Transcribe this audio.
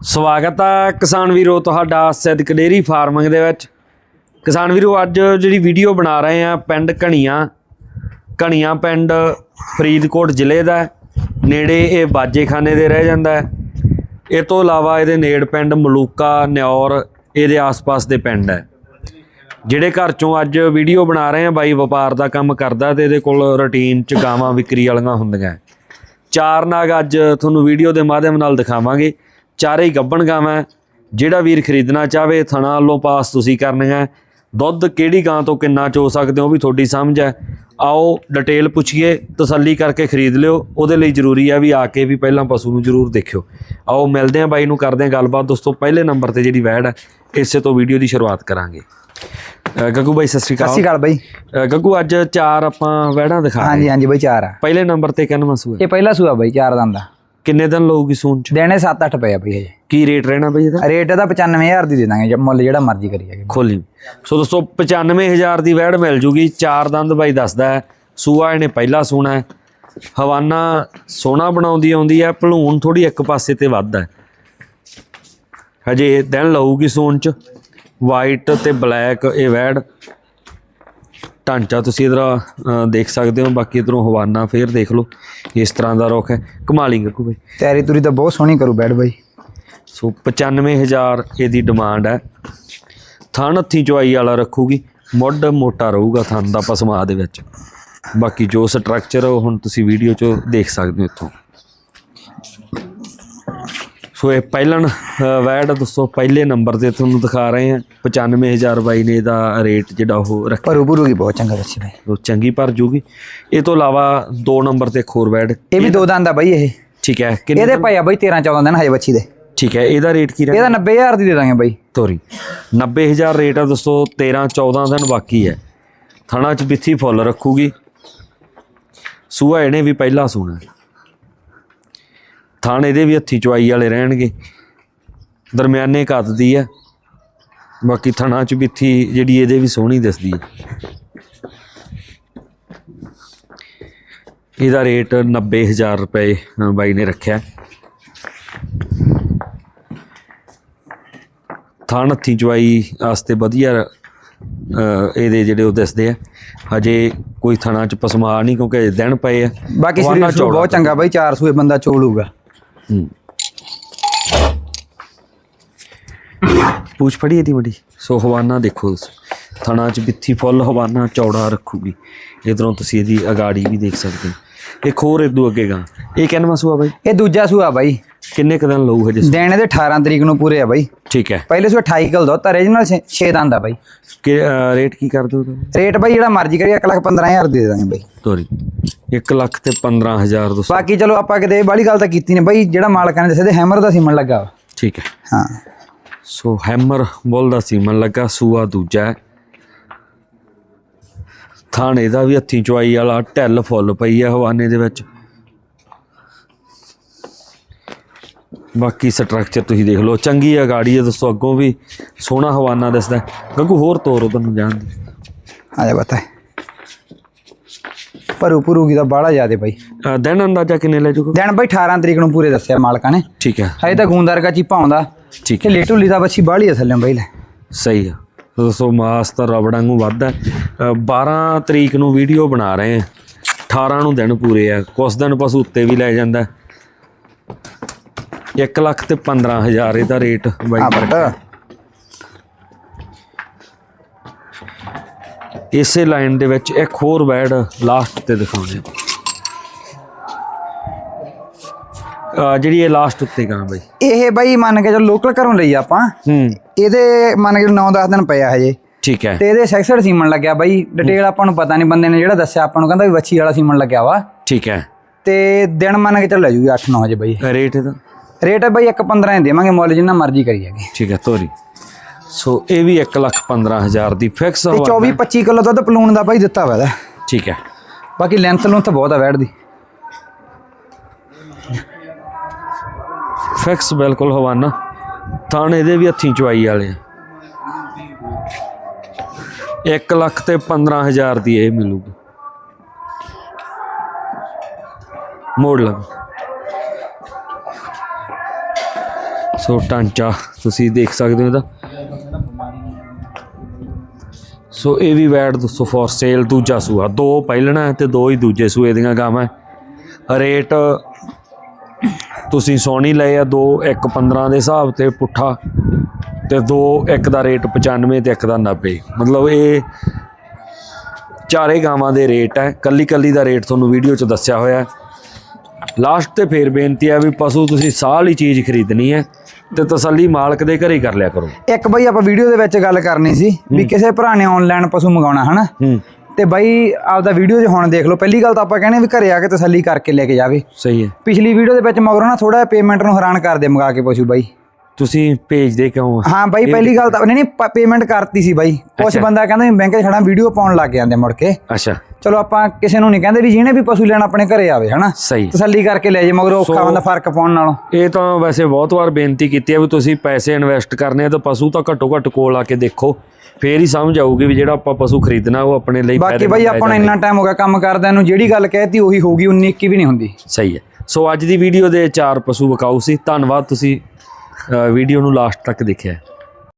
ਸਵਾਗਤ ਹੈ ਕਿਸਾਨ ਵੀਰੋ ਤੁਹਾਡਾ ਸਿੱਧਕ ਡੇਰੀ ਫਾਰਮਿੰਗ ਦੇ ਵਿੱਚ। ਕਿਸਾਨ ਵੀਰੋ, ਅੱਜ ਜਿਹੜੀ ਵੀਡੀਓ ਬਣਾ ਰਹੇ ਆ, ਪਿੰਡ ਕਣੀਆਂ ਕਣੀਆਂ ਪਿੰਡ ਫਰੀਦਕੋਟ ਜ਼ਿਲ੍ਹੇ ਦਾ ਨੇੜੇ ਇਹ ਬਾਜੇਖਾਨੇ ਦੇ ਰਹਿ ਜਾਂਦਾ ਹੈ। ਇਹ ਤੋਂ ਇਲਾਵਾ ਇਹਦੇ ਨੇੜ ਪਿੰਡ ਮਲੂਕਾ ਨਿਉਰ ਇਹਦੇ ਆਸ-ਪਾਸ ਦੇ ਪਿੰਡ ਹੈ। ਜਿਹੜੇ ਘਰ ਚੋਂ ਅੱਜ ਵੀਡੀਓ ਬਣਾ ਰਹੇ ਆ, ਬਾਈ ਵਪਾਰ ਦਾ ਕੰਮ ਕਰਦਾ ਤੇ ਇਹਦੇ ਕੋਲ ਰੁਟੀਨ ਚ ਗਾਵਾਂ ਵਿਕਰੀ ਵਾਲੀਆਂ ਹੁੰਦੀਆਂ ਚਾਰ ਨਾਗ ਅੱਜ ਤੁਹਾਨੂੰ ਵੀਡੀਓ ਦੇ ਮਾਧਿਅਮ ਨਾਲ ਦਿਖਾਵਾਂਗੇ। ਚਾਰੇ ਹੀ ਗੱਬਣ ਗਾਵਾਂ। ਜਿਹੜਾ ਵੀਰ ਖਰੀਦਣਾ ਚਾਹਵੇ ਥਣਾ ਵੱਲੋਂ ਪਾਸ ਤੁਸੀਂ ਕਰਨੀਆਂ ਦੁੱਧ ਕਿਹੜੀ ਗਾਂ ਤੋਂ ਕਿੰਨਾ ਚੋ ਸਕਦੇ ਹੋ ਉਹ ਵੀ ਤੁਹਾਡੀ ਸਮਝ ਹੈ। ਆਓ ਡਿਟੇਲ ਪੁੱਛੀਏ ਤਸੱਲੀ ਕਰਕੇ ਖਰੀਦ ਲਿਓ। ਉਹਦੇ ਲਈ ਜ਼ਰੂਰੀ ਹੈ ਵੀ ਆ ਕੇ ਵੀ ਪਹਿਲਾਂ ਪਸ਼ੂ ਨੂੰ ਜ਼ਰੂਰ ਦੇਖਿਓ। ਆਓ ਮਿਲਦੇ ਹਾਂ ਬਾਈ ਨੂੰ ਕਰਦੇ ਹਾਂ ਗੱਲਬਾਤ। ਦੋਸਤੋ ਪਹਿਲੇ ਨੰਬਰ ਤੇ ਜਿਹੜੀ ਵੈੜ ਹੈ ਇਸੇ ਤੋਂ ਵੀਡੀਓ ਦੀ ਸ਼ੁਰੂਆਤ ਕਰਾਂਗੇ। ਗੱਗੂ ਬਾਈ ਸਤਿ ਸ਼੍ਰੀ ਸਤਿ ਅਕਾਲ ਸ਼੍ਰੀ ਅਕਾਲ ਬਾਈ। ਗੱਗੂ ਅੱਜ ਚਾਰ ਆਪਾਂ ਵੈੜਾਂ ਦਿਖਾ ਹਾਂਜੀ ਹਾਂਜੀ ਬਾਈ ਚਾਰ ਆ। ਪਹਿਲੇ ਨੰਬਰ ਤੇ ਕਿੰਨਾ ਹੈ ਇਹ ਪਹਿਲਾ ਸੂਆ ਬਾਈ ਚਾਰ ਦੰਦ ਦਾ ਕਿੰਨੇ ਦਿਨ ਲਊਗੀ ਸੂਨ ਚ? ਦੇਣੇ 7-8 ਪਏ ਆ ਬਾਈ ਹਜੇ। ਕੀ ਰੇਟ ਰਹਿਣਾ ਬਈ ਇਹਦਾ? ਰੇਟ ਇਹਦਾ 95000 ਦੀ ਦੇ ਦਾਂਗੇ ਜੇ ਮੁੱਲ ਜਿਹੜਾ ਮਰਜ਼ੀ ਕਰੀਏ ਖੋਲੀ। ਸੋ ਦੋਸਤੋ 95000 ਦੀ ਵੈੜ ਮਿਲ ਜੂਗੀ। ਚਾਰ ਦੰਦ ਬਾਈ ਦੱਸਦਾ ਹੈ। ਸੂਆ ਇਹਨੇ ਪਹਿਲਾ ਸੂਣਾ ਹੈ। ਹਵਾਨਾ ਸੋਨਾ ਬਣਾਉਂਦੀ ਆਉਂਦੀ ਹੈ ਭਲੂਣ ਥੋੜੀ ਇੱਕ ਪਾਸੇ ਤੇ ਵੱਧ ਹੈ। ਹਜੇ ਦਿਨ ਲਊਗੀ ਸੂਨ ਚ। ਵਾਈਟ ਤੇ ਬਲੈਕ ਇਹ ਵੈੜ ਢਾਂਚਾ ਤੁਸੀਂ ਇਧਰ ਦੇਖ ਸਕਦੇ ਹੋ। ਬਾਕੀ ਇਧਰੋਂ ਹਵਾਨਾ ਫੇਰ ਦੇਖ ਲਓ ਇਸ ਤਰ੍ਹਾਂ ਦਾ ਰੁੱਖ ਹੈ। ਕਮਾਲੀ ਗੱਗੂ ਬਈ। ਤਿਆਰੀ ਤੁਰੀ ਤਾਂ ਬਹੁਤ ਸੋਹਣੀ ਕਰੂ ਬੈਡ ਬਾਈ। ਸੋ 95000 ਇਹਦੀ ਡਿਮਾਂਡ ਹੈ। ਥਣ ਹੱਥੀ ਚੁਆਈ ਵਾਲਾ ਰੱਖੂਗੀ। ਮੁੱਢ ਮੋਟਾ ਰਹੂਗਾ ਥਣ ਦਾ ਪਸਮਾ ਦੇ ਵਿੱਚ। ਬਾਕੀ ਜੋ ਸਟਰਕਚਰ ਉਹ ਹੁਣ ਤੁਸੀਂ ਵੀਡੀਓ 'ਚ ਦੇਖ ਸਕਦੇ ਹੋ ਇੱਥੋਂ। ਸੋ ਇਹ ਪਹਿਲਣ ਅ, ਵੈਡ ਦੋਸਤੋ ਪਹਿਲੇ ਨੰਬਰ ਤੇ ਤੁਹਾਨੂੰ ਦਿਖਾ ਰਹੇ ਹਾਂ। 95000 ਬਾਈ ਨੇ ਇਹਦਾ ਰੇਟ ਜਿਹੜਾ ਉਹ ਰੱਖਿਆ। ਭਰੂ ਭਰੂ ਕੀ ਬਹੁਤ ਚੰਗਾ ਬੱਚੀ ਬਾਈ। ਉਹ ਚੰਗੀ ਭਰ ਜੂਗੀ। ਇਹ ਤੋਂ ਇਲਾਵਾ ਦੋ ਨੰਬਰ ਤੇ ਹੋਰ ਵੈਡ ਇਹ ਵੀ ਦੋ ਦੰਦ ਆ ਬਾਈ ਇਹ। ਠੀਕ ਹੈ ਕਿੰਨੇ ਇਹਦੇ ਪਏ ਆ ਬਾਈ 13-14 ਦਿਨ ਹਜੇ ਬੱਚੀ ਦੇ। ਠੀਕ ਹੈ ਇਹਦਾ ਰੇਟ ਕੀ ਰਹਿਣਾ ਇਹਦਾ 90000 ਦੀ ਦੇ ਦਾਂਗੇ ਬਾਈ। ਤੋਰੀ। 90000 ਰੇਟ ਆ ਦੋਸਤੋ 13 14 ਦਿਨ ਬਾਕੀ ਹੈ। ਥਣਾ ਚ ਬਿੱਥੀ ਫੁੱਲ ਰੱਖੂਗੀ। ਸੂਆ ਇਹਨੇ ਵੀ ਪਹਿਲਾ ਸੂਣਾ। ਥਣ ਇਹਦੇ ਵੀ ਹੱਥੀ ਚੁਆਈ ਵਾਲੇ ਰਹਿਣਗੇ। ਦਰਮਿਆਨੇ ਕੱਦ ਦੀ ਹੈ ਬਾਕੀ ਥਣਾ ਚ ਬਿੱਥੀ ਜਿਹੜੀ ਇਹਦੇ ਵੀ ਸੋਹਣੀ ਦਿਸਦੀ ਹੈ ਇਹਦਾ ਰੇਟ 90000 ਰੁਪਏ ਬਾਈ ਨੇ ਰੱਖਿਆ। ਥਣ ਹੱਥੀ ਚਵਾਈ ਵਾਸਤੇ ਵਧੀਆ ਇਹਦੇ ਜਿਹੜੇ ਉਹ ਦੱਸਦੇ ਆ। ਹਜੇ ਕੋਈ ਥਣਾ ਚ ਪਸਮਾ ਨਹੀਂ ਕਿਉਂਕਿ ਦਿਨ ਪਏ ਆ। ਬਾਕੀ ਸਰੀਰ। ਬਹੁਤ ਚੰਗਾ ਬਾਈ ਚਾਰ ਸੂਏ ਬੰਦਾ ਚੋਲੂਗਾ। ਪੂਛ ਫੜੀ ਇਹਦੀ ਵੱਡੀ। ਸੋ ਹਵਾਨਾ ਦੇਖੋ। ਥਣਾ ਚ ਬਿੱਥੀ ਫੁੱਲ ਹਵਾਨਾ ਚੌੜਾ ਰੱਖੂਗੀ। ਇਧਰੋਂ ਤੁਸੀਂ ਇਹਦੀ ਅਗਾੜੀ ਵੀ ਦੇਖ ਸਕਦੇ ਹੋ। ਇੱਕ ਹੋਰ ਇਦੋਂ ਅੱਗੇ ਗਾ। ਇਹ ਕਿੰਨਵਾਂ ਸੂਆ ਬਾਈ? ਇਹ ਦੂਜਾ ਸੂਆ ਬਾਈ। ਕਿੰਨੇ ਕੁ ਦਿਨ ਲਊ ਹਜੇ ਦੇਣੇ ਦੇ 18 ਤਰੀਕ ਨੂੰ ਪੂਰੇ ਆ ਬਾਈ। ਠੀਕ ਹੈ। ਪਹਿਲੇ ਸੂਆ 28 ਕਿਲ ਦੋ ਤਾਂ ਰੀਜਨਲ 6 ਦੰਦ ਆ ਬਾਈ। ਕਿ ਰੇਟ ਕੀ ਕਰ ਦੋ ਰੇਟ ਬਾਈ ਜਿਹੜਾ ਮਰਜ਼ੀ ਕਰੀਏ 1 ਲੱਖ 15000 ਦੇ ਦਾਂਗੇ ਬਾਈ। ਤੋਰੀ 1 ਲੱਖ ਤੇ 15000 ਦੋਸਤੋ ਬਾਕੀ ਚਲੋ ਆਪਾਂ ਕਿਤੇ ਇਹ ਗੱਲ ਤਾਂ ਕੀਤੀ ਨੇ ਬਾਈ ਜਿਹੜਾ ਮਾਲਕਾਂ ਨੇ ਦੱਸਿਆ ਤੇ ਹੈਮਰ ਦਾ ਸੀਮਨ ਲੱਗਾ ਵਾ। ਠੀਕ ਹੈ। ਹਾਂ। ਸੋ ਹੈਮਰ ਬੋਲ ਦਾ ਸੀਮਨ ਲੱਗਾ ਸੂਆ ਦੂਜਾ ਹੈ। ਥਾਣੇ ਦਾ ਵੀ ਹੱਥੀ ਚੁਆਈ ਵਾਲਾ ਢਿੱਲ ਫੁੱਲ ਪਈ ਹੈ ਹਵਾਨੇ ਦੇ ਵਿੱਚ। ਬਾਕੀ ਸਟਰਕਚਰ ਤੁਸੀਂ ਦੇਖ ਲਓ। ਚੰਗੀ ਆ ਗਾੜੀ ਹੈ ਦੋਸਤੋ ਅੱਗੋਂ ਵੀ ਸੋਹਣਾ ਹਵਾਨਾ ਦਿਸਦਾ। ਹੈ। ਗੱਗੂ ਹੋਰ ਤੋਰ ਉਧਰ ਨੂੰ ਜਾਣ ਦੀ। ਆ ਜਾ ਬਤਾ। ਭਰੂ ਭਰੂ ਕੀ ਤਾਂ ਬਾਹਲਾ ਜ਼ਿਆਦੇ ਬਾਈ। ਅ, ਦਿਨ ਅੰਦਾਜ਼ਾ ਕਿੰਨੇ ਲੈ ਜੂਗਾ ਦਿਨ ਬਾਈ 18 ਤਰੀਕ ਨੂੰ ਪੂਰੇ ਦੱਸਿਆ ਮਾਲਕਾਂ ਨੇ। ਠੀਕ ਹੈ। ਹਜੇ ਤਾਂ ਗੂੰਦਾਰ ਕਾ ਚੀਪਾ ਆਉਂਦਾ। ਠੀਕ ਹੈ। ਲੇਟੂ ਲੀਦਾ ਬੱਚੀ ਬਾਹਲੀ ਆ ਥੱਲੇ ਬਾਈ ਲੈ। ਸਹੀ ਆ। ਦੋਸਤੋ ਮਾਸ ਤਾਂ ਰਬੜਾਂ ਨੂੰ ਵੱਧ ਹੈ ਅ, 12 ਤਰੀਕ ਨੂੰ ਵੀਡੀਓ ਬਣਾ ਰਹੇ ਆ। 18 ਨੂੰ ਦਿਨ ਪੂਰੇ ਆ। ਕੁਛ ਦਿਨ ਪਸ਼ੂ ਉੱਤੇ ਵੀ ਲੈ ਜਾਂਦਾ। 1 ਲੱਖ ਤੇ 15000 ਇਹਦਾ ਰੇਟ ਬਾਈ। ਆ ਬਟ ਇਸੇ ਲਾਈਨ ਦੇ ਵਿੱਚ ਇੱਕ ਹੋਰ ਵੈਡ ਲਾਸਟ ਤੇ ਦਿਖਾਉਂਦੇ ਆ ਜਿਹੜੀ ਇਹ ਲਾਸਟ ਉੱਤੇ ਗਾਂ ਬਾਈ। ਇਹ ਬਾਈ ਮੰਨ ਕੇ ਚਲ ਲੋਕਲ ਘਰੋਂ ਲਈ ਆਪਾਂ। ਹੂੰ। ਇਹਦੇ ਮੰਨ ਕੇ 9-10 ਦਿਨ ਪਿਆ ਹਜੇ। ਠੀਕ ਹੈ। ਤੇ ਇਹਦੇ ਸੈਕਸਡ ਸੀਮਨ ਲੱਗਿਆ ਬਾਈ। ਡਿਟੇਲ ਆਪਾਂ ਨੂੰ ਪਤਾ ਨਹੀਂ ਬੰਦੇ ਨੇ ਜਿਹੜਾ ਦੱਸਿਆ ਆਪਾਂ ਨੂੰ ਕਹਿੰਦਾ ਵੀ ਵੱਛੀ ਵਾਲਾ ਸੀਮਨ ਲੱਗਿਆ ਵਾ। ਠੀਕ ਹੈ। ਤੇ ਦਿਨ ਮੰਨ ਕੇ ਚੱਲ ਲੈ ਜੂਗੀ 8-9 ਵਜੇ ਬਾਈ। ਰੇਟ ਇਹਦਾ? ਰੇਟ ਹੈ ਬਾਈ 1.15 ਹੀ ਦੇਵਾਂਗੇ ਮੁੱਲ ਜਿੰਨਾ ਮਰਜ਼ੀ ਕਰੀ ਜਾਗੇ। ਠੀਕ ਹੈ ਤੋਰੀ। ਸੋ ਇਹ ਵੀ 1 ਲੱਖ 15000 ਦੀ ਫਿਕਸ ਤੇ 24-25 ਕਿਲੋ ਦੁੱਧ ਪਲੂਣ ਦਾ ਬਾਈ ਦਿੱਤਾ ਵਾ ਇਹਦਾ। ਠੀਕ ਹੈ। ਬਾਕੀ ਲੈਂਥ ਲੁੰਥ ਬਹੁਤ ਆ ਵੈੜ ਦੀ। ਫਿਕਸ ਬਿਲਕੁਲ ਹਵਾਨਾ ਥਾਣ ਇਹਦੇ ਵੀ ਹੱਥੀਂ ਚੁਆਈ ਵਾਲੇ ਆ। 1 ਲੱਖ ਤੇ 15000 ਦੀ ਇਹ ਮਿਲੂਗੀ। ਮੋੜ ਲਓ। ਸੋ ਢਾਂਚਾ ਤੁਸੀਂ ਦੇਖ ਸਕਦੇ ਹੋ ਇਹਦਾ। ਸੋ ਇਹ ਵੀ ਵੈਟ ਦੋਸਤੋ ਫॉर ਸੇਲ ਦੂਜਾ ਸੂਆ। ਦੋ ਪਹਿਲਣਾ ਹੈ ਤੇ ਦੋ ਹੀ ਦੂਜੇ ਸੂਏ ਦੀਆਂ ਗਾਵਾਂ। ਰੇਟ ਤੁਸੀਂ ਸੋਨੀ ਲਏ ਆ, ਦੋ ਇੱਕ 15 ਦੇ ਹਿਸਾਬ ਤੇ ਪੁੱਠਾ ਤੇ ਦੋ ਇੱਕ ਦਾ ਰੇਟ 95 ਤੇ ਇੱਕ ਦਾ 90 ਮਤਲਬ ਇਹ ਚਾਰੇ ਗਾਵਾਂ ਦੇ ਰੇਟ ਹੈ। ਕੱਲੀ ਕੱਲੀ ਦਾ ਰੇਟ ਤੁਹਾਨੂੰ ਵੀਡੀਓ 'ਚ ਦੱਸਿਆ ਹੋਇਆ ਹੈ। ਲਾਸਟ ਤੇ ਫੇਰ ਬੇਨਤੀ ਹੈ ਵੀ ਪਸ਼ੂ ਤੁਸੀਂ ਸਾਲ ਹੀ ਚੀਜ਼ ਖਰੀਦਣੀ ਹੈ ਤੇ ਤਸੱਲੀ ਮਾਲਕ ਦੇ ਘਰੇ ਹੀ ਕਰ ਲਿਆ ਕਰੋ। ਇੱਕ ਬਾਈ ਆਪਾਂ ਵੀਡੀਓ ਦੇ ਵਿੱਚ ਗੱਲ ਕਰਨੀ ਸੀ ਵੀ ਕਿਸੇ ਭਰਾ ਨੇ ਆਨਲਾਈਨ ਪਸ਼ੂ ਮੰਗਾਉਣਾ ਹਨਾ? ਤੇ ਬਾਈ ਆਪਦਾ ਵੀਡੀਓ 'ਚ ਹੁਣ ਦੇਖ ਲਓ ਪਹਿਲੀ ਗੱਲ ਤਾਂ ਆਪਾਂ ਕਹਿੰਦੇ ਵੀ ਘਰੇ ਆ ਕੇ ਤਸੱਲੀ ਕਰਕੇ ਲੈ ਕੇ ਜਾਵੇ। ਸਹੀ ਹੈ। ਪਿਛਲੀ ਵੀਡੀਓ ਦੇ ਵਿੱਚ ਮਗਰੋਂ ਨਾ ਥੋੜਾ ਪੇਮੈਂਟ ਨੂੰ ਹੈਰਾਨ ਕਰਦੇ ਮੰਗਾ ਕੇ ਪਸ਼ੂ ਬਾਈ। ਤੁਸੀਂ ਭੇਜਦੇ ਕਿਉਂ ਹਾਂ? ਬਾਈ ਪਹਿਲੀ ਗੱਲ ਤਾਂ ਨਹੀਂ ਨਹੀਂ ਪੇਮੈਂਟ ਕਰਤੀ ਸੀ ਬਾਈ। ਅੱਛਾ। ਬੰਦਾ ਕਹਿੰਦਾ ਬੈਂਕ 'ਚ ਖੜਾ ਵੀਡੀਓ ਪਾਉਣ ਲੱਗ ਜਾਂਦੇ ਮੁੜ ਕੇ। ਅੱਛਾ। ਚਲੋ ਆਪਾਂ ਕਿਸੇ ਨੂੰ ਨਹੀਂ ਕਹਿੰਦੇ ਵੀ ਜਿਹਨੇ ਵੀ ਪਸ਼ੂ ਲੈਣਾ ਆਪਣੇ ਘਰੇ ਆਵੇ ਹਨਾ? ਸਹੀ। ਤਸੱਲੀ ਕਰਕੇ ਲੈ ਜੇ ਮਗਰੋਂ ਔਖਾ ਹੁੰਦਾ ਫ਼ਰਕ ਪਾਉਣ ਨਾਲੋਂ। ਇਹ ਤਾਂ ਵੈਸੇ ਬਹੁਤ ਵਾਰ ਬੇਨਤੀ ਕੀਤੀ ਹੈ ਵੀ ਤੁਸੀਂ ਪੈਸੇ ਇਨਵੈਸਟ ਕਰਨੇ ਆ ਤਾਂ ਪਸ਼ੂ ਤਾਂ ਘੱਟੋ ਘੱਟ ਕੋਲ ਆ ਕੇ ਦੇਖੋ। ਫੇਰ ਹੀ ਸਮਝ ਆਊਗੀ ਵੀ ਜਿਹੜਾ ਆਪਾਂ ਪਸ਼ੂ ਖਰੀਦਣਾ ਉਹ ਆਪਣੇ ਲਈ ਬਾਕੀ ਬਾਈ ਆਪਾਂ ਨੂੰ ਇੰਨਾ ਟਾਈਮ ਹੋ ਗਿਆ ਕੰਮ ਕਰਦਿਆਂ ਨੂੰ ਜਿਹੜੀ ਗੱਲ ਕਹਿਤੀ ਉਹੀ ਹੋਊਗੀ 19 21 ਵੀ ਨਹੀਂ ਹੁੰਦੀ। ਸਹੀ ਹੈ। ਸੋ ਅੱਜ ਦੀ ਵੀਡੀਓ ਦੇ ਚਾਰ ਪਸ਼ੂ ਵਿਕਾਊ ਸੀ। ਧੰਨਵਾਦ ਤੁਸੀਂ ਵੀਡੀਓ ਨੂੰ ਲਾਸਟ ਤੱਕ ਦੇਖਿਆ